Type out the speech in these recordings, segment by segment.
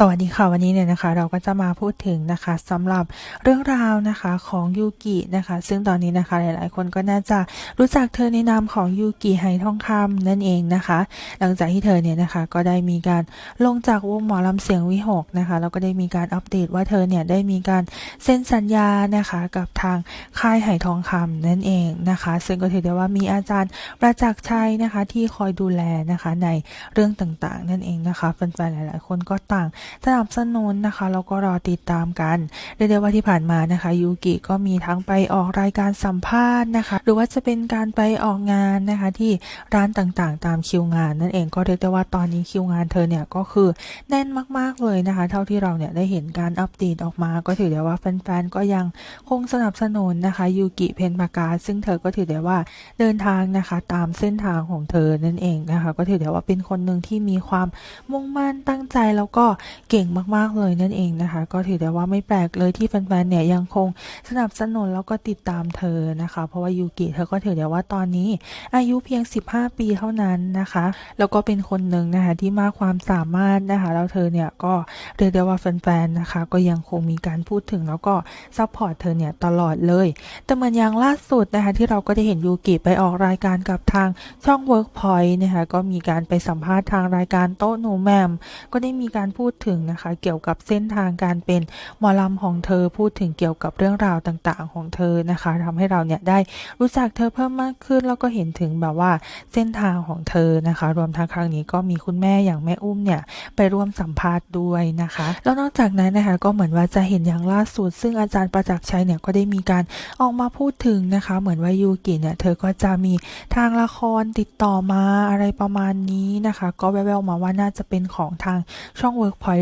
สวัสดีค่ะวันนี้เนี่ยนะคะเราก็จะมาพูดถึงนะคะสำหรับเรื่องราวนะคะของยูกินะคะ ซึ่งตอนนี้นะคะหลายๆ คนก็น่าจะรู้จักเธอในนามของยูกิไฮทองคำนั่นเองนะคะ หลังจากที่เธอเนี่ยนะคะก็ได้มีการลงจากวงหมอลำเสียงวิหกนะคะแล้วก็ได้มีการอัปเดตว่าเธอเนี่ยได้มีการเซ็นสัญญานะคะกับทางค่ายไหทองคำนั่นเองนะคะ ซึ่งก็ถือได้ว่ามีอาจารย์ประจักษ์ชัยนะคะที่คอยดูแลนะคะในเรื่องต่างๆ นั่นเองนะคะแฟนๆหลาย ๆ คนก็ต่างสนับสนุนนะคะแล้วก็รอติดตามกันเรียกได้ว่าที่ผ่านมานะคะยูกิก็มีทั้งไปออกรายการสัมภาษณ์นะคะ หรือว่าจะเป็นการไปออกงานนะคะที่ร้านต่างๆ ตามคิวงาน นั่นเองก็เรียกได้ว่าตอนนี้คิวงานเธอเนี่ยก็คือแน่นมากๆเลยนะคะ เท่าที่เราเนี่ยได้เห็นการอัปเดตออกมา ก็ถือได้ว่าแฟนๆก็ยังคงสนับสนุนนะคะยูกิเพนปากาซึ่งเธอก็ถือได้ว่าเดินทางนะคะตามเส้นทางของเธอนั่นเองนะคะ ก็ถือได้ว่าเป็นคนหนึ่งที่มีความมุ่งมั่นตั้งใจแล้วก็เก่งมากๆเลยนั่นเองนะคะ ก็ถือได้ว่าไม่แปลกเลยที่แฟนๆเนี่ยยังคงสนับสนุนแล้วก็ติดตามเธอนะคะ เพราะว่ายูกิเธอก็ถือได้ว่าตอนนี้ อายุเพียง 15 ปีเท่านั้นนะคะ แล้วก็เป็นคนหนึ่งนะคะที่มากความสามารถนะคะแล้วเธอเนี่ยก็เรียกได้ว่าแฟนๆนะคะ ก็ยังคงมีการพูดถึงแล้วก็ซัพพอร์ตเธอเนี่ยตลอดเลย แต่เหมือนอย่างล่าสุดนะคะที่เราก็ได้เห็นยูกิไปออกรายการกับทางช่อง Workpoint นะคะก็มีการไปสัมภาษณ์ทางรายการโต๊ะหนูแมมก็ได้มีการพูดถึงนะคะ เกี่ยวกับเส้นทางการเป็นหมอลำของเธอพูดถึงเกี่ยวกับเรื่องราวต่างๆ ของเธอนะคะทำให้เราเนี่ยได้รู้จักเธอเพิ่มมากขึ้น แล้วก็เห็นถึงแบบว่าเส้นทางของเธอนะคะ รวมทั้งครั้งนี้ก็มีคุณแม่อย่างแม่อุ้มเนี่ยไปร่วมสัมภาษณ์ด้วยนะคะ แล้วนอกจากนั้นนะคะก็เหมือนว่าจะเห็นอย่างล่าสุด ซึ่งอาจารย์ประจักษ์ชัยเนี่ยก็ได้มีการออกมาพูดถึงนะคะ เหมือนว่ายูกิเนี่ยเธอก็จะมีทางละครติดต่อมาอะไรประมาณนี้นะคะ ก็แววๆมาว่าน่าจะเป็นของทางช่อง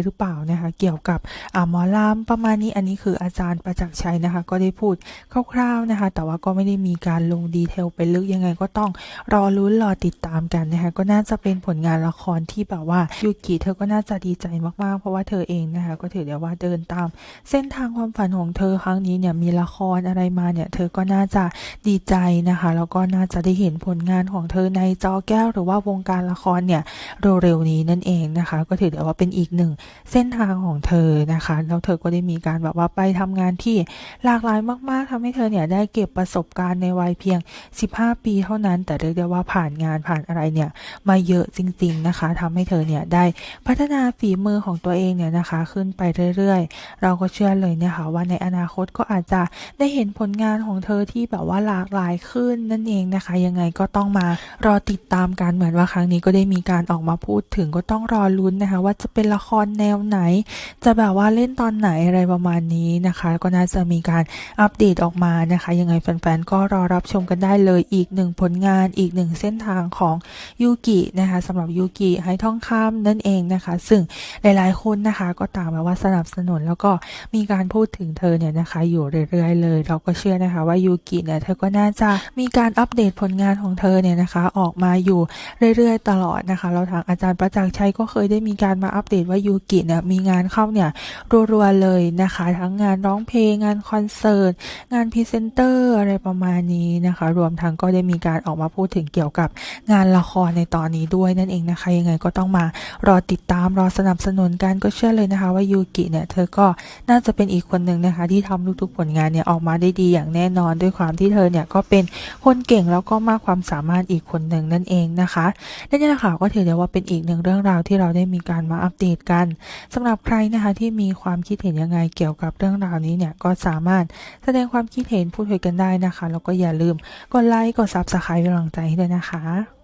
หรือเปล่านะคะเกี่ยวกับอหมอลำประมาณนี้อันนี้คืออาจารย์ประจักษ์ชัยนะคะ ก็ได้พูดคร่าวๆนะคะ แต่ว่าก็ไม่ได้มีการลงดีเทลไปลึกยังไงก็ต้องรอลุ้นรอติดตามกันนะคะ ก็น่าจะเป็นผลงานละครที่แบบว่ายูกิเธอก็น่าจะดีใจมากๆ เพราะว่าเธอเองนะคะ ก็ถือได้ว่าเดินตาม เส้นทางความฝันของเธอครั้งนี้เนี่ยมีละครอะไรมาเนี่ย เธอก็น่าจะดีใจนะคะ แล้วก็น่าจะได้เห็นผลงานของเธอในจอแก้ว หรือว่าวงการละครเนี่ยเร็วๆนี้นั่นเองนะคะ ก็ถือได้ว่าเป็นอีกหนึ่งเส้นทางของเธอนะคะ แล้วเธอก็ได้มีการแบบว่าไปทำงานที่หลากหลายมาก ๆทำให้เธอเนี่ยได้เก็บประสบการณ์ในวัยเพียง 15 ปีเท่านั้น แต่เรียกได้ว่าผ่านงานผ่านอะไรเนี่ยมาเยอะจริง ๆ นะคะทำให้เธอเนี่ยได้พัฒนาฝีมือของตัวเองเนี่ยนะคะ ขึ้นไปเรื่อย ๆ เราก็เชื่อเลยนะคะว่าในอนาคตก็อาจจะได้เห็นผลงานของเธอที่แบบว่าหลากหลายขึ้นนั่นเองนะคะ ยังไงก็ต้องมารอติดตามกันเหมือนว่าครั้งนี้ก็ได้มีการออกมาพูดถึงก็ต้องรอลุ้นนะคะ ว่าจะเป็นละครแนวไหน จะแบบว่าเล่นตอนไหนอะไรประมาณนี้นะคะ ก็น่าจะมีการอัปเดตออกมานะคะ ยังไงแฟนๆก็รอรับชมกันได้เลยอีกหนึ่งผลงานอีกหนึ่งเส้นทางของยูกินะคะสำหรับยูกิไฮท่องคำนั่นเองนะคะ ซึ่งหลายๆคนนะคะ ก็ต่างแบบว่าสนับสนุนแล้วก็มีการพูดถึงเธอเนี่ยนะคะ อยู่เรื่อยๆเลย เราก็เชื่อนะคะว่ายูกิเนี่ยเธอก็น่าจะมีการอัปเดตผลงานของเธอเนี่ยนะคะ ออกมาอยู่เรื่อยๆ ตลอดนะคะ เราทางอาจารย์ประจักษ์ชัยก็เคยได้มีการมาอัปเดตว่ายูกิเนี่ยมีงานเข้าเนี่ยรัวๆเลยนะคะ ทั้งงานร้องเพลงงานคอนเสิร์ตงานพรีเซนเตอร์อะไรประมาณนี้นะคะ รวมทั้งก็ได้มีการออกมาพูดถึงเกี่ยวกับงานละครในตอนนี้ด้วยนั่นเองนะคะ ยังไงก็ต้องมารอติดตามรอสนับสนุนกันก็เชื่อเลยนะคะ ว่ายูกิเนี่ยเธอก็น่าจะเป็นอีกคนหนึ่งนะคะ ที่ทำทุกๆผลงานเนี่ยออกมาได้ดีอย่างแน่นอนด้วยความที่เธอเนี่ยก็เป็นคนเก่งแล้วก็มากความสามารถอีกคนหนึ่งนั่นเองนะคะและนี่แหละค่ะก็ถือได้ว่าเป็นอีกหนึ่งเรื่องราวที่เราได้มีการมาอัปเดตกันสำหรับใครนะคะที่มีความคิดเห็นยังไงเกี่ยวกับเรื่องราวนี้เนี่ยก็สามารถแสดงความคิดเห็นพูดคุยกันได้นะคะ แล้วก็อย่าลืมกดไลค์กดซับสไครต์เป็นกำลังใจให้ด้วยนะคะ